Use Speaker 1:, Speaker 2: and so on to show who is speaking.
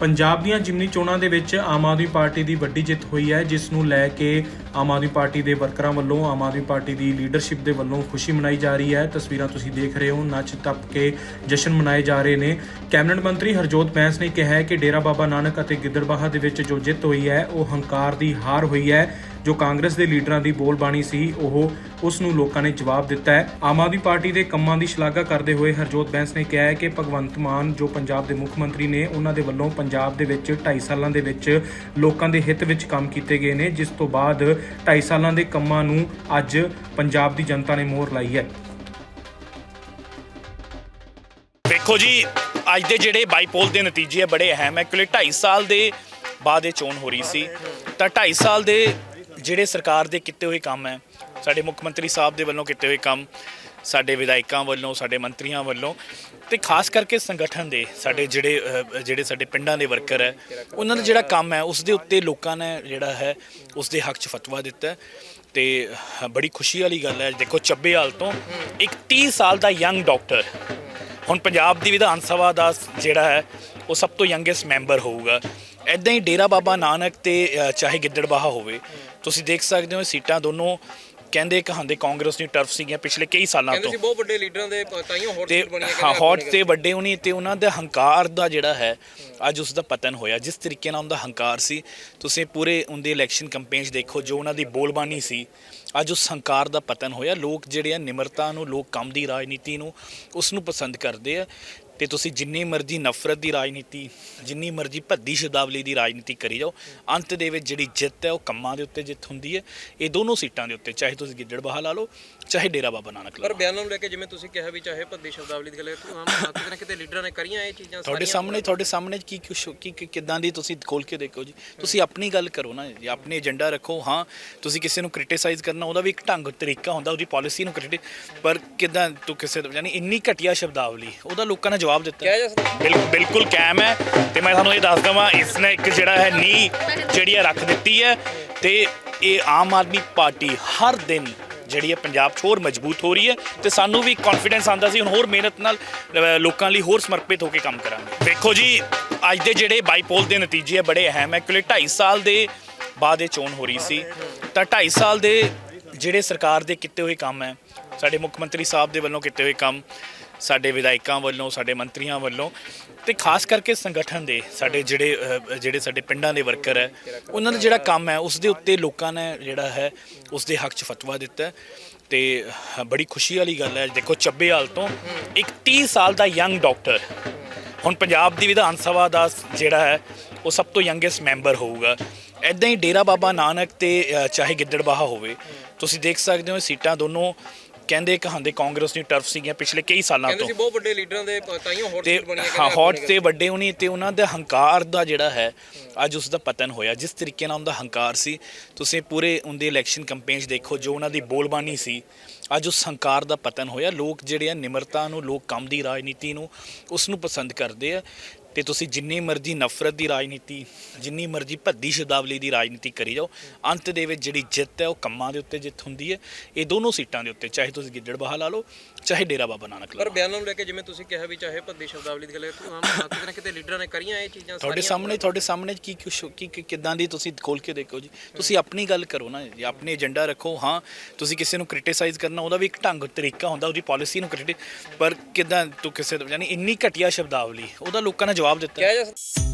Speaker 1: ਪੰਜਾਬ ਦੀਆਂ ਜਿਮਨੀ ਚੋਣਾਂ ਦੇ ਵਿੱਚ ਆਮ ਆਦਮੀ ਪਾਰਟੀ ਦੀ ਵੱਡੀ ਜਿੱਤ ਹੋਈ ਹੈ, ਜਿਸ ਨੂੰ ਲੈ ਕੇ ਆਮ ਆਦਮੀ ਪਾਰਟੀ ਦੇ ਵਰਕਰਾਂ ਵੱਲੋਂ, ਆਮ ਆਦਮੀ ਪਾਰਟੀ ਦੀ ਲੀਡਰਸ਼ਿਪ ਦੇ ਵੱਲੋਂ ਖੁਸ਼ੀ ਮਨਾਈ ਜਾ ਰਹੀ ਹੈ। ਤਸਵੀਰਾਂ ਤੁਸੀਂ ਦੇਖ ਰਹੇ ਹੋ, ਨੱਚ ਟੱਪ ਕੇ ਜਸ਼ਨ ਮਨਾਏ ਜਾ ਰਹੇ ਨੇ। ਕੈਬਨਿਟ ਮੰਤਰੀ ਹਰਜੋਤ ਬੈਂਸ ਨੇ ਕਿਹਾ ਹੈ ਕਿ ਡੇਰਾ ਬਾਬਾ ਨਾਨਕ ਅਤੇ ਗਿੱਦੜਬਾਹਾ ਦੇ ਵਿੱਚ ਜੋ ਜਿੱਤ ਹੋਈ ਹੈ, ਉਹ ਹੰਕਾਰ ਦੀ ਹਾਰ ਹੋਈ ਹੈ। ਜੋ ਕਾਂਗਰਸ ਦੇ ਲੀਡਰਾਂ ਦੀ ਬੋਲਬਾਣੀ ਸੀ, ਉਹ ਉਸ ਨੂੰ ਲੋਕਾਂ ਨੇ ਜਵਾਬ ਦਿੱਤਾ ਹੈ। ਆਮ ਆਦਮੀ ਪਾਰਟੀ ਦੇ ਕੰਮਾਂ ਦੀ ਸ਼ਲਾਘਾ ਕਰਦੇ ਹੋਏ ਹਰਜੋਤ ਬੈਂਸ ਨੇ ਕਿਹਾ ਹੈ ਕਿ ਭਗਵੰਤ ਮਾਨ, ਜੋ ਪੰਜਾਬ ਦੇ ਮੁੱਖ ਮੰਤਰੀ ਨੇ, ਉਹਨਾਂ ਦੇ ਵੱਲੋਂ ਪੰਜਾਬ ਦੇ ਵਿੱਚ 2.5 ਸਾਲਾਂ ਦੇ ਵਿੱਚ ਲੋਕਾਂ ਦੇ ਹਿੱਤ ਵਿੱਚ ਕੰਮ ਕੀਤੇ ਗਏ ਨੇ, ਜਿਸ ਤੋਂ ਬਾਅਦ 2.5 ਸਾਲਾਂ ਦੇ ਕੰਮਾਂ ਨੂੰ ਅੱਜ ਪੰਜਾਬ ਦੀ ਜਨਤਾ ਨੇ ਮੋਹਰ ਲਾਈ ਹੈ।
Speaker 2: ਦੇਖੋ ਜੀ, ਅੱਜ ਦੇ ਜਿਹੜੇ ਬਾਈਪੋਲ ਦੇ ਨਤੀਜੇ ਬੜੇ ਅਹਿਮ ਹੈ, ਕਿਉਂਕਿ 2.5 ਸਾਲ ਦੇ ਬਾਅਦ ਇਹ ਚੋਣ ਹੋ ਰਹੀ ਸੀ। ਤਾਂ 2.5 ਸਾਲ ਦੇ ਜਿਹੜੇ ਸਰਕਾਰ ਦੇ ਕੀਤੇ ਹੋਏ ਕੰਮ ਹੈ ਸਾਡੇ ਮੁੱਖ ਮੰਤਰੀ ਸਾਹਿਬ ਦੇ ਵੱਲੋਂ ਕੀਤੇ ਹੋਏ ਕੰਮ ਸਾਡੇ ਵਿਧਾਇਕਾਂ ਵੱਲੋਂ ਸਾਡੇ ਮੰਤਰੀਆਂ ਵੱਲੋਂ ਤੇ ਖਾਸ ਕਰਕੇ ਸੰਗਠਨ ਦੇ ਸਾਡੇ ਜਿਹੜੇ ਅਹ, ਜਿਹੜੇ ਸਾਡੇ ਪਿੰਡਾਂ ਦੇ ਵਰਕਰ ਹੈ ਉਹਨਾਂ ਦਾ ਜਿਹੜਾ ਕੰਮ ਹੈ ਉਸ ਦੇ ਉੱਤੇ ਲੋਕਾਂ ਨੇ ਜਿਹੜਾ ਹੈ ਉਸ ਦੇ ਹੱਕ 'ਚ ਫਤਵਾ ਦਿੱਤਾ ਹੈ ਤੇ ਬੜੀ ਖੁਸ਼ੀ ਵਾਲੀ ਗੱਲ ਹੈ ਦੇਖੋ ਚੱਬੇ ਹਾਲ ਤੋਂ ਇੱਕ 30 ਸਾਲ ਦਾ ਯੰਗ ਡਾਕਟਰ ਹੁਣ ਪੰਜਾਬ ਦੀ ਵਿਧਾਨ ਸਭਾ ਦਾ ਜਿਹੜਾ ਹੈ ਉਹ ਸਭ ਤੋਂ ਯੰਗੈਸਟ ਮੈਂਬਰ ਹੋਊਗਾ। ਐਦਾਂ ਹੀ ਡੇਰਾ ਬਾਬਾ ਨਾਨਕ ਤੇ ਅ, ਚਾਹੇ ਗਿੱਦੜਬਾਹਾ ਹੋਵੇ ਤੁਸੀਂ ਦੇਖ ਸਕਦੇ ਹੋ ਇਹ ਸੀਟਾਂ ਦੋਨੋਂ ਕਹਿੰਦੇ ਕਹਾਂਦੇ ਕਾਂਗਰਸ ਦੀ ਟਰਫ ਸੀਗੀਆਂ ਪਿਛਲੇ ਕਈ ਸਾਲਾਂ
Speaker 3: ਕਹਿੰਦੇ
Speaker 2: ਤੋਂ।
Speaker 3: ਸੀ ਬਹੁਤ ਵੱਡੇ ਲੀਡਰਾਂ ਦੇ ਤਾਈਓ ਹੌਟ
Speaker 2: ਤੇ
Speaker 3: ਸੀਟ ਬਣੀ ਹੈ
Speaker 2: ਹਾਂ ਹੌਟ ਤੇ ਵੱਡੇ ਹੋਣੀ ਤੇ ਉਹਨਾਂ ਦਾ ਹੰਕਾਰ ਦਾ ਜਿਹੜਾ ਹੈ ਅੱਜ ਉਸ ਦਾ ਪਤਨ ਹੋਇਆ। ਜਿਸ ਤਰੀਕੇ ਨਾਲ ਉਹਦਾ ਹੰਕਾਰ ਸੀ ਤੁਸੀਂ ਪੂਰੇ ਉਹਦੇ ਇਲੈਕਸ਼ਨ ਕੈਂਪੇਨ 'ਚ ਦੇਖੋ ਜੋ ਉਹਨਾਂ ਦੀ ਬੋਲਬਾਣੀ ਸੀ ਅੱਜ ਉਸ ਹੰਕਾਰ ਦਾ ਪਤਨ ਹੋਇਆ। ਲੋਕ ਜਿਹੜੇ ਆ ਨਿਮਰਤਾ ਨੂੰ ਲੋਕ ਕੰਮ ਦੀ ਰਾਜਨੀਤੀ ਨੂੰ ਉਸ ਨੂੰ ਪਸੰਦ ਕਰਦੇ ਆ। ਤੇ ਤੁਸੀਂ ਜਿੰਨੀ ਮਰਜ਼ੀ ਨਫ਼ਰਤ ਦੀ ਰਾਜਨੀਤੀ ਜਿੰਨੀ ਮਰਜ਼ੀ ਭੱਦੀ ਸ਼ਬਦਾਵਲੀ ਦੀ ਰਾਜਨੀਤੀ ਕਰੀ ਜਾਓ ਅੰਤ ਦੇ ਵਿੱਚ ਜਿਹੜੀ ਜਿੱਤ ਹੈ ਉਹ ਕੰਮਾਂ ਦੇ ਉੱਤੇ ਜਿੱਤ ਹੁੰਦੀ ਹੈ। ਇਹ ਦੋਨੋਂ ਸੀਟਾਂ ਦੇ ਉੱਤੇ ਚਾਹੇ ਤੁਸੀਂ ਗਿੱਦੜਬਾਹਾ ਲਾ ਲਓ ਚਾਹੇ ਡੇਰਾ ਬਾਬਾ ਨਾਨਕ ਲਾ
Speaker 3: ਪਰ
Speaker 2: ਲਓ।
Speaker 3: ਬਿਆਨਾਂ ਨੂੰ ਲੈ ਕੇ ਜਿਵੇਂ ਤੁਸੀਂ ਕਿਹਾ ਵੀ ਚਾਹੇ ਭੱਦੀ ਸ਼ਬਦਾਵਲੀ ਦੀ ਗੱਲ ਕਰੀਏ ਆਮ ਕਿਤੇ ਨਾ ਕਿਤੇ ਲੀਡਰਾਂ ਨੇ ਕਰੀਆਂ ਇਹ ਚੀਜ਼ਾਂ
Speaker 2: ਤੁਹਾਡੇ ਸਾਹਮਣੇ ਤੁਹਾਡੇ ਸਾਹਮਣੇ ਕੀ ਕੁਛ ਕੀ ਕੀ- ਕਿੱਦਾਂ ਦੀ ਤੁਸੀਂ ਖੋਲ ਕੇ ਦੇਖੋ ਜੀ। ਤੁਸੀਂ ਆਪਣੀ ਗੱਲ ਕਰੋ ਨਾ ਜੀ ਆਪਣੇ ਏਜੰਡਾ ਰੱਖੋ। ਹਾਂ ਤੁਸੀਂ ਕਿਸੇ ਨੂੰ ਕ੍ਰਿਟਿਸਾਈਜ਼ ਕਰਨਾ ਉਹਦਾ ਵੀ ਇੱਕ ਢੰਗ ਤਰੀਕਾ ਹੁੰਦਾ ਉਹਦੀ ਪਾਲਿਸੀ ਨੂੰ ਕ੍ਰਿਟਿਕ ਪਰ ਕਿੱਦਾਂ ਤੂੰ ਕਿਸੇ ਦਾ ਯਾਨੀ ਇੰਨੀ ਘਟੀਆ ਸ਼ਬਦਾਵਲੀ ਉਹਦਾ ਲੋਕਾਂ ਨੇ ਜਵਾਬ ਦਿੱਤਾ।
Speaker 3: ਕਿਹਾ ਜਾ ਸਕਦਾ
Speaker 2: ਬਿਲਕੁਲ ਬਿਲਕੁਲ ਕਾਇਮ ਹੈ। ਤੇ ਮੈਂ ਤੁਹਾਨੂੰ ਇਹ ਦੱਸ ਦਵਾਂ ਇਸ ਨੇ ਇੱਕ ਜਿਹੜਾ ਹੈ ਨੀ ਜਿਹੜੀ ਹੈ ਰੱਖ ਦਿੱਤੀ ਹੈ। ਤੇ ਇਹ ਆਮ ਆਦਮੀ ਪਾਰਟੀ ਹਰ ਦਿਨ ਜਿਹੜੀ ਹੈ ਪੰਜਾਬ 'ਚ ਹੋਰ ਮਜ਼ਬੂਤ ਹੋ ਰਹੀ ਹੈ ਤੇ ਸਾਨੂੰ ਵੀ ਕੌਨਫੀਡੈਂਸ ਆਂਦਾ ਸੀ ਹੁਣ ਹੋਰ ਮਿਹਨਤ ਨਾਲ ਅ, ਲੋਕਾਂ ਲਈ ਹੋਰ ਸਮਰਪਿਤ ਹੋ ਕੇ ਕੰਮ ਕਰਾਂਗੇ। ਦੇਖੋ ਜੀ ਅੱਜ ਦੇ ਜਿਹੜੇ ਬਾਈਪੋਲ ਦੇ ਨਤੀਜੇ ਆ ਬੜੇ ਅਹਿਮ ਹੈ। ਕਿਉਂਕਿ 2.5 ਸਾਲ ਦੇ ਬਾਅਦ ਇਹ ਚੋਣ ਹੋ ਰਹੀ ਸੀ। ਤਾਂ 2.5 ਸਾਲ ਦੇ ਜਿਹੜੇ ਸਰਕਾਰ ਦੇ ਕੀਤੇ ਹੋਏ ਕੰਮ ਹੈ ਸਾਡੇ ਮੁੱਖ ਮੰਤਰੀ ਸਾਹਿਬ ਦੇ ਵੱਲੋਂ ਕੀਤੇ ਹੋਏ ਕੰਮ ਸਾਡੇ ਵਿਧਾਇਕਾਂ ਵੱਲੋਂ ਸਾਡੇ ਮੰਤਰੀਆਂ ਵੱਲੋਂ ਤੇ ਖਾਸ ਕਰਕੇ ਸੰਗਠਨ ਦੇ ਸਾਡੇ ਜਿਹੜੇ ਅਹ, ਜਿਹੜੇ ਸਾਡੇ ਪਿੰਡਾਂ ਦੇ ਵਰਕਰ ਹੈ ਉਹਨਾਂ ਦਾ ਜਿਹੜਾ ਕੰਮ ਹੈ ਉਸ ਦੇ ਉੱਤੇ ਲੋਕਾਂ ਨੇ ਜਿਹੜਾ ਹੈ ਉਸ ਦੇ ਹੱਕ 'ਚ ਫਤਵਾ ਦਿੱਤਾ ਹੈ ਤੇ ਬੜੀ ਖੁਸ਼ੀ ਵਾਲੀ ਗੱਲ ਹੈ ਦੇਖੋ ਚੱਬੇਹਾਲ ਤੋਂ ਇੱਕ 30 ਸਾਲ ਦਾ ਯੰਗ ਡਾਕਟਰ ਹੁਣ ਪੰਜਾਬ ਦੀ ਵਿਧਾਨ ਸਭਾ ਦਾ ਜਿਹੜਾ ਹੈ ਉਹ ਸਭ ਤੋਂ ਯੰਗੈਸਟ ਮੈਂਬਰ ਹੋਊਗਾ। ਐਦਾਂ ਹੀ ਡੇਰਾ ਬਾਬਾ ਨਾਨਕ ਤੇ ਅ, ਚਾਹੇ ਗਿੱਦੜਬਾਹਾ ਹੋਵੇ ਤੁਸੀਂ ਦੇਖ ਸਕਦੇ ਹੋ ਇਹ ਸੀਟਾਂ ਦੋਨੋਂ ਕਹਿੰਦੇ ਕਹਾਂਦੇ ਕਾਂਗਰਸ ਦੀ ਟਰਫ ਸੀਗੀਆਂ ਪਿਛਲੇ ਕਈ ਸਾਲਾਂ
Speaker 3: ਕਹਿੰਦੇ
Speaker 2: ਤੋਂ।
Speaker 3: ਸੀ ਬਹੁਤ ਵੱਡੇ ਲੀਡਰਾਂ ਦੇ ਤਾਈਓ ਹੌਟ
Speaker 2: ਤੇ
Speaker 3: ਸੀਟ ਬਣੀ ਹੈ
Speaker 2: ਹਾਂ ਹੌਟ ਤੇ ਵੱਡੇ ਹੋਣੀ ਤੇ ਉਹਨਾਂ ਦਾ ਹੰਕਾਰ ਦਾ ਜਿਹੜਾ ਹੈ ਅੱਜ ਉਸ ਦਾ ਪਤਨ ਹੋਇਆ। ਜਿਸ ਤਰੀਕੇ ਨਾਲ ਉਹਦਾ ਹੰਕਾਰ ਸੀ ਤੁਸੀਂ ਪੂਰੇ ਉਹਦੇ ਇਲੈਕਸ਼ਨ ਕੈਂਪੇਨ 'ਚ ਦੇਖੋ ਜੋ ਉਹਨਾਂ ਦੀ ਬੋਲਬਾਣੀ ਸੀ ਅੱਜ ਉਸ ਹੰਕਾਰ ਦਾ ਪਤਨ ਹੋਇਆ। ਲੋਕ ਜਿਹੜੇ ਆ ਨਿਮਰਤਾ ਨੂੰ ਲੋਕ ਕੰਮ ਦੀ ਰਾਜਨੀਤੀ ਨੂੰ ਉਸ ਨੂੰ ਪਸੰਦ ਕਰਦੇ ਆ। ਤੇ ਤੁਸੀਂ ਜਿੰਨੀ ਮਰਜ਼ੀ ਨਫ਼ਰਤ ਦੀ ਰਾਜਨੀਤੀ ਜਿੰਨੀ ਮਰਜ਼ੀ ਭੱਦੀ ਸ਼ਬਦਾਵਲੀ ਦੀ ਰਾਜਨੀਤੀ ਕਰੀ ਜਾਓ ਅੰਤ ਦੇ ਵਿੱਚ ਜਿਹੜੀ ਜਿੱਤ ਹੈ ਉਹ ਕੰਮਾਂ ਦੇ ਉੱਤੇ ਜਿੱਤ ਹੁੰਦੀ ਹੈ। ਇਹ ਦੋਨੋਂ ਸੀਟਾਂ ਦੇ ਉੱਤੇ ਚਾਹੇ ਤੁਸੀਂ ਗਿੱਦੜਬਾਹਾ ਲਾ ਲਓ ਚਾਹੇ ਡੇਰਾ ਬਾਬਾ ਨਾਨਕ ਲਾ
Speaker 3: ਪਰ
Speaker 2: ਲਓ।
Speaker 3: ਬਿਆਨਾਂ ਨੂੰ ਲੈ ਕੇ ਜਿਵੇਂ ਤੁਸੀਂ ਕਿਹਾ ਵੀ ਚਾਹੇ ਭੱਦੀ ਸ਼ਬਦਾਵਲੀ ਦੀ ਗੱਲ ਕਰੀਏ ਆਮ ਕਿਤੇ ਨਾ ਕਿਤੇ ਲੀਡਰਾਂ ਨੇ ਕਰੀਆਂ ਇਹ ਚੀਜ਼ਾਂ
Speaker 2: ਤੁਹਾਡੇ ਸਾਹਮਣੇ ਤੁਹਾਡੇ ਸਾਹਮਣੇ ਕੀ ਕੁਛ ਕੀ ਕਿੱਦਾਂ ਦੀ ਤੁਸੀਂ ਖੋਲ ਕੇ ਦੇਖੋ ਜੀ। ਤੁਸੀਂ ਆਪਣੀ ਗੱਲ ਕਰੋ ਨਾ ਜੀ ਆਪਣੇ ਏਜੰਡਾ ਰੱਖੋ। ਹਾਂ ਤੁਸੀਂ ਕਿਸੇ ਨੂੰ ਕ੍ਰਿਟਿਸਾਈਜ਼ ਕਰਨਾ ਉਹਦਾ ਵੀ ਇੱਕ ਢੰਗ ਤਰੀਕਾ ਹੁੰਦਾ ਉਹਦੀ ਪਾਲਿਸੀ ਨੂੰ ਕ੍ਰਿਟਿਕ ਪਰ ਕਿੱਦਾਂ ਤੂੰ ਕਿਸੇ ਦਾ ਯਾਨੀ ਇੰਨੀ ਘਟੀਆ ਸ਼ਬਦਾਵਲੀ ਉਹਦਾ ਲੋਕਾਂ ਨੇ ਜਵਾਬ ਦਿੱਤਾ।
Speaker 3: ਕਿਹਾ ਜਾ ਸਕਦਾ